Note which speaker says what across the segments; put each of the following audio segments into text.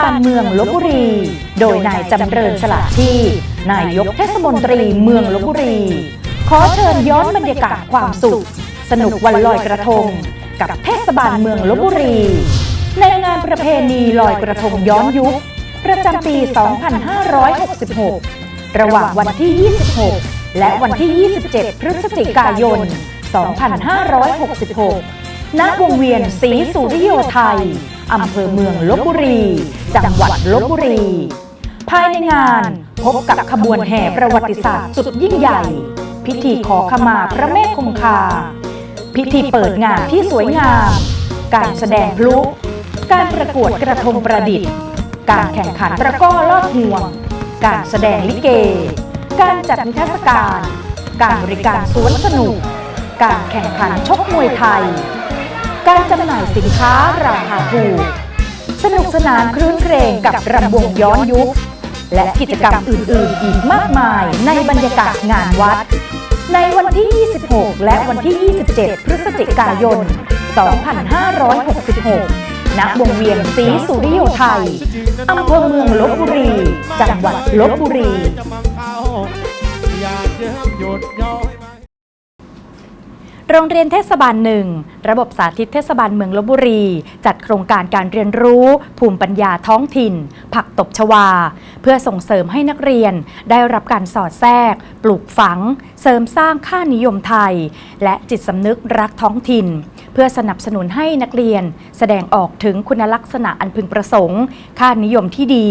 Speaker 1: บาลเมืองลบบุรี โดยนายจำเริญสละชีพนายกเทศมนตรีเมืองลบบุรี ขอเชิญย้อนบรรยากาศความสุข สนุกวันลอยกระทง กับเทศบาลเมืองลบบุรี ในงานประเพณีลอยกระทงย้อนยุค ประจำปี 2566 ระหว่างวันที่ 26 และวันที่ 27 พฤศจิกายน 2566 ณ วงเวียนศรีสุริโยไทย อำเภอเมืองลบบุรี จังหวัดลบบุรี ภายในงานพบกับขบวนแห่ประวัติศาสตร์สุดยิ่งใหญ่ พิธีขอขมาพระแม่คงคา พิธีเปิดงานที่สวยงาม การแสดงพลุ การประกวดกระทงประดิษฐ์ การแข่งขันตะกร้อลอดห่วง การแสดงลิเก การจัดนิทรรศการ การบริการสวนสนุก การแข่งขันชกมวยไทย การจำหน่ายสินค้าราคาถูก สนุกสนานครื้นเครงกับรำวงย้อนยุค และกิจกรรมอื่น ๆ อีกมากมายในบรรยากาศงานวัด ในวันที่ 26 และวันที่ 27 พฤศจิกายน 2566 ณ วงเวียนศรีสุริโยไทย อำเภอเมืองลบบุรี จังหวัดลบบุรี โรงเรียนเทศบาลหนึ่งระบบสาธิตเทศบาลเมืองลบบุรี จัดโครงการการเรียนรู้ภูมิปัญญาท้องถิ่น ผักตบชวา เพื่อส่งเสริมให้นักเรียนได้รับการสอดแทรก ปลูกฝัง เสริมสร้างค่านิยมไทย และจิตสำนึกรักท้องถิ่น เพื่อสนับสนุนให้นักเรียน แสดงออกถึงคุณลักษณะอันพึงประสงค์ ค่านิยมที่ดี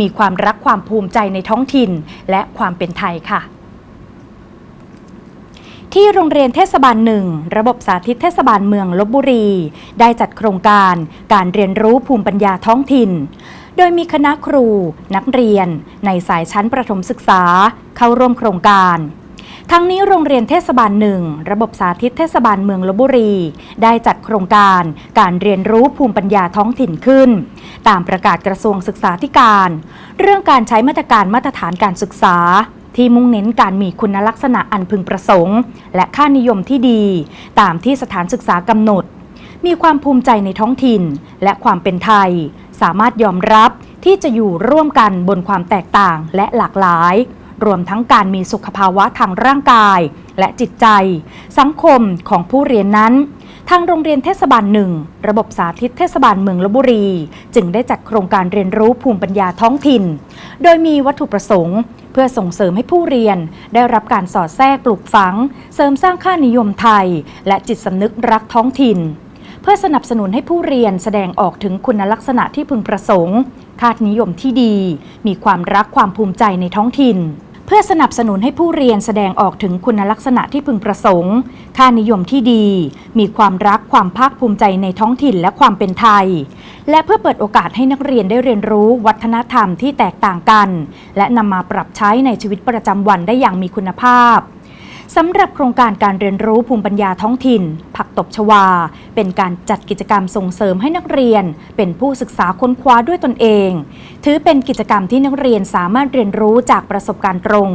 Speaker 1: มีความรักความภูมิใจในท้องถิ่น และความเป็นไทยค่ะ ที่โรงเรียนเทศบาลหนึ่งระบบสาธิตเทศบาลเมืองลบบุรี ได้จัดโครงการการเรียนรู้ภูมิปัญญาท้องถิ่น โดยมีคณะครู นักเรียน ในสายชั้นประถมศึกษา เข้าร่วมโครงการ ทั้งนี้โรงเรียนเทศบาลหนึ่งระบบสาธิตเทศบาลเมืองลบบุรี ได้จัดโครงการการเรียนรู้ภูมิปัญญาท้องถิ่นขึ้น ตามประกาศกระทรวงศึกษาธิการ เรื่องการใช้มาตรการมาตรฐานการศึกษา ที่มุ่งเน้นการมีคุณลักษณะอันพึงประสงค์ และค่านิยมที่ดี ตามที่สถานศึกษากำหนด มีความภูมิใจในท้องถิ่น และความเป็นไทย สามารถยอมรับที่จะอยู่ร่วมกันบนความแตกต่างและหลากหลาย รวมทั้งการมีสุขภาวะทางร่างกาย และจิตใจ สังคมของผู้เรียนนั้นทางโรงเรียนเทศบาลหนึ่งระบบสาธิตเทศบาลเมืองลบบุรี จึงได้จัดโครงการเรียนรู้ภูมิปัญญาท้องถิ่น โดยมีวัตถุประสงค์ เพื่อส่งเสริมให้ผู้เรียน ได้รับการสอดแทรกปลูกฝัง เสริมสร้างค่านิยมไทย และจิตสำนึกรักท้องถิ่น เพื่อสนับสนุนให้ผู้เรียนแสดงออกถึงคุณลักษณะที่พึงประสงค์ ค่านิยมที่ดี มีความรักความภูมิใจในท้องถิ่น เพื่อสนับสนุนให้ผู้เรียนแสดงออกถึงคุณลักษณะที่พึงประสงค์ ค่านิยมที่ดี มีความรักความภาคภูมิใจในท้องถิ่นและความเป็นไทย และเพื่อเปิดโอกาสให้นักเรียนได้เรียนรู้วัฒนธรรมที่แตกต่างกัน และนำมาปรับใช้ในชีวิตประจำวันได้อย่างมีคุณภาพ สำหรับโครงการการเรียนรู้ภูมิปัญญาท้องถิ่น ผักตบชวา เป็นการจัดกิจกรรมส่งเสริมให้นักเรียน เป็นผู้ศึกษาค้นคว้าด้วยตนเอง ถือเป็นกิจกรรมที่นักเรียนสามารถเรียนรู้จากประสบการณ์ตรง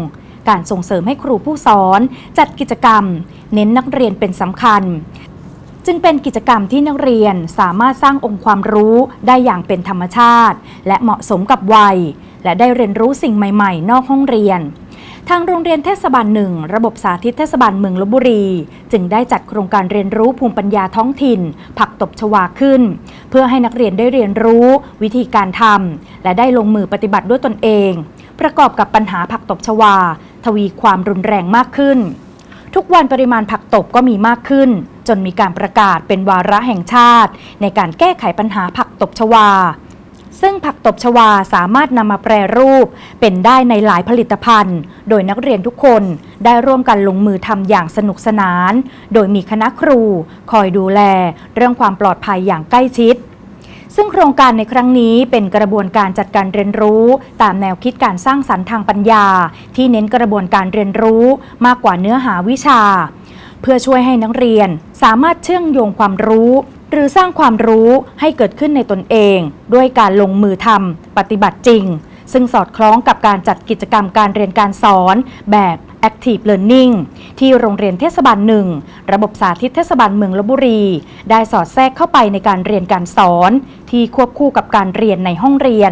Speaker 1: การส่งเสริมให้ครูผู้สอน จัดกิจกรรม เน้นนักเรียนเป็นสำคัญ จึงเป็นกิจกรรมที่นักเรียนสามารถสร้างองค์ความรู้ได้อย่างเป็นธรรมชาติ และเหมาะสมกับวัย และได้เรียนรู้สิ่งใหม่ ๆ นอกห้องเรียน ทางโรงเรียนเทศบาลหนึ่งระบบสาธิตเทศบาลเมืองลบบุรี จึงได้จัดโครงการเรียนรู้ภูมิปัญญาท้องถิ่น ผักตบชวาขึ้น เพื่อให้นักเรียนได้เรียนรู้ วิธีการทำและได้ลงมือปฏิบัติด้วยตนเอง ประกอบกับปัญหาผักตบชวา ทวีความรุนแรงมากขึ้น ทุกวันปริมาณผักตบก็มีมากขึ้น จนมีการประกาศเป็นวาระแห่งชาติ ในการแก้ไขปัญหาผักตบชวา ซึ่งผักตบชวาสามารถนำมาแปรรูป เป็นได้ในหลายผลิตภัณฑ์ โดยนักเรียนทุกคนได้ร่วมกันลงมือทำอย่างสนุกสนาน โดยมีคณะครู คอยดูแล เรื่องความปลอดภัยอย่างใกล้ชิด ซึ่งโครงการในครั้งนี้เป็นกระบวนการจัดการเรียนรู้ ตามแนวคิดการสร้างสรรค์ทางปัญญา ที่เน้นกระบวนการเรียนรู้มากกว่าเนื้อหาวิชา เพื่อช่วยให้นักเรียนสามารถเชื่อมโยงความรู้ หรือสร้างความรู้ให้เกิดขึ้นในตนเอง ด้วยการลงมือทำปฏิบัติจริง ซึ่งสอดคล้องกับการจัดกิจกรรมการเรียนการสอนแบบ Active Learning ที่โรงเรียนเทศบาลหนึ่ง ระบบสาธิตเทศบาลเมืองลบบุรี ได้สอดแทรกเข้าไปในการเรียนการสอน ที่ควบคู่กับการเรียนในห้องเรียน